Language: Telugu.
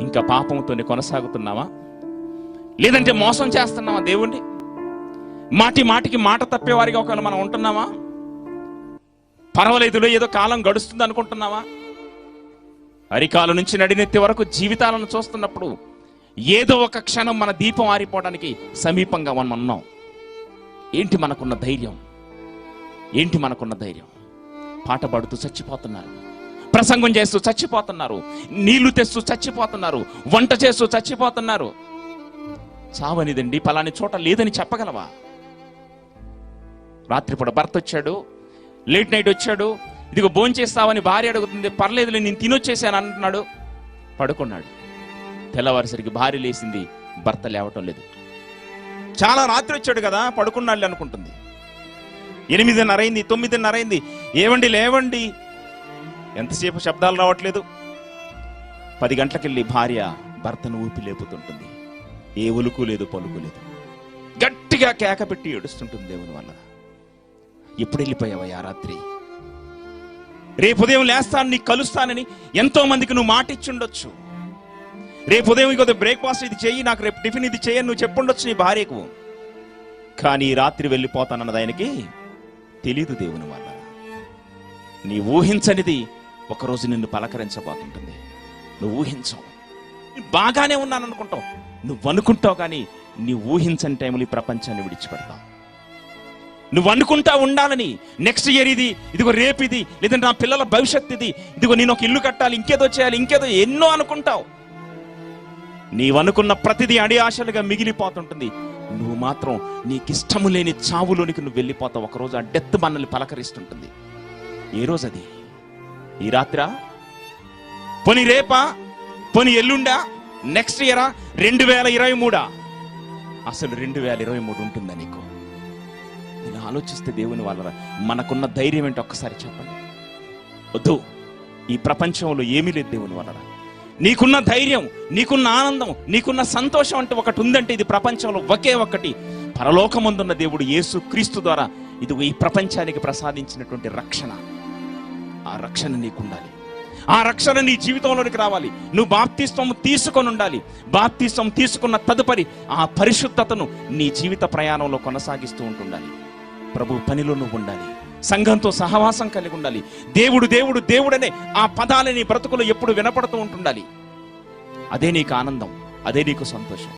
ఇంకా పాపంతోనే కొనసాగుతున్నావా? లేదంటే మోసం చేస్తున్నావా దేవుణ్ణి? మాటి మాటికి మాట తప్పేవారిగా ఒకవేళ మనం ఉంటున్నామా? పర్వాలేదులో ఏదో కాలం గడుస్తుంది అనుకుంటున్నావా? అరికాల నుంచి నడినెత్తి వరకు జీవితాలను చూస్తున్నప్పుడు ఏదో ఒక క్షణం మన దీపం ఆరిపోవడానికి సమీపంగా మనం ఉన్నాం. ఏంటి మనకున్న ధైర్యం? ఏంటి మనకున్న ధైర్యం? పాట పాడుతూ చచ్చిపోతున్నారు. ప్రసంగం చేస్తూ చచ్చిపోతున్నారు నీళ్ళు తెస్తూ చచ్చిపోతున్నారు వంట చేస్తూ చచ్చిపోతున్నారు. చావనిదండి పలాని చోట లేదని చెప్పగలవా? రాత్రిపూట భర్త వచ్చాడు లేట్ నైట్ వచ్చాడు ఇదిగో భోంచేస్తావని భార్య అడుగుతుంది పర్లేదులే నేను తినొచ్చేసాను అంటున్నాడు. పడుకున్నాడు. తెల్లవారిసరికి భార్య లేసింది భర్త లేవటం లేదు. చాలా రాత్రి వచ్చాడు కదా పడుకున్నాడు అనుకుంటుంది. ఎనిమిదిన్నర అయింది తొమ్మిదిన్నర అయింది ఏవండి లేవండి ఎంతసేపు శబ్దాలు రావట్లేదు? పది గంటలకెళ్ళి భార్య భర్తను ఊపి లేపుతుంటుంది. ఏ ఉలుకు లేదు పలుకు లేదు. గట్టిగా కేక పెట్టి ఏడుస్తుంటుంది దేవుని వల్ల. ఎప్పుడు వెళ్ళిపోయావా రాత్రి? రేపు ఉదయం లేస్తాను నీకు కలుస్తానని ఎంతో మందికి నువ్వు మాట ఇచ్చుండొచ్చు రేపు ఉదయం ఇంకొక బ్రేక్ఫాస్ట్ ఇది చెయ్యి నాకు రేపు టిఫిన్ ఇది చెయ్యని నువ్వు చెప్పుండొచ్చు నీ భార్యకు. కానీ ఈ రాత్రి వెళ్ళిపోతానన్నది ఆయనకి తెలీదు దేవుని వల్ల. నీ ఊహించనిది ఒకరోజు నిన్ను పలకరించబోతుంటుంది. నువ్వు ఊహించవు. బాగానే ఉన్నాను అనుకుంటావు నువ్వు అనుకుంటావు కానీ నీ ఊహించని టైంలో ఈ ప్రపంచాన్ని విడిచిపెడతావు. నువ్వు అనుకుంటా ఉండాలని నెక్స్ట్ ఇయర్ ఇది ఇదిగో రేపు ఇది లేదంటే నా పిల్లల భవిష్యత్ ఇది ఇదిగో నేను ఒక ఇల్లు కట్టాలి ఇంకేదో చేయాలి ఇంకేదో ఎన్నో అనుకుంటావు. నీవనుకున్న ప్రతిదీ అడి ఆశలుగా మిగిలిపోతుంటుంది. నువ్వు మాత్రం నీకిష్టము లేని చావులోనికి నువ్వు వెళ్ళిపోతావు. ఒకరోజు ఆ డెత్ మనల్ని పలకరిస్తుంటుంది. ఏ రోజు అది? ఈ రాత్రా? పోని రేపా? పోని ఎల్లుండా? నెక్స్ట్ ఇయరా? రెండు వేల ఇరవై మూడా? అసలు రెండు వేల ఇరవై మూడు ఉంటుందా నీకు? నేను ఆలోచిస్తే దేవుని వాళ్ళ మనకున్న ధైర్యం ఏంటో ఒక్కసారి చెప్పండి. వద్దు. ఈ ప్రపంచంలో ఏమీ లేదు దేవుని వలన నీకున్న ధైర్యం నీకున్న ఆనందం నీకున్న సంతోషం అంటే ఒకటి ఉందంటే ఇది ప్రపంచంలో ఒకే ఒక్కటి పరలోకమందున్న దేవుడు యేసు క్రీస్తు ద్వారా ఇది ఈ ప్రపంచానికి ప్రసాదించినటువంటి రక్షణ. ఆ రక్షణ నీకు ఉండాలి ఆ రక్షణ నీ జీవితంలోనికి రావాలి. నువ్వు బాప్తిస్వం తీసుకొని ఉండాలి. బాప్తిస్వం తీసుకున్న తదుపరి ఆ పరిశుద్ధతను నీ జీవిత ప్రయాణంలో కొనసాగిస్తూ ఉంటుండాలి. ప్రభు పనిలో నువ్వు ఉండాలి. సంఘంతో సహవాసం కలిగి ఉండాలి. దేవుడు దేవుడు దేవుడనే ఆ పదాలని బ్రతుకులు ఎప్పుడు వినపడుతూ ఉంటుండాలి. అదే నీకు ఆనందం. అదే నీకు సంతోషం.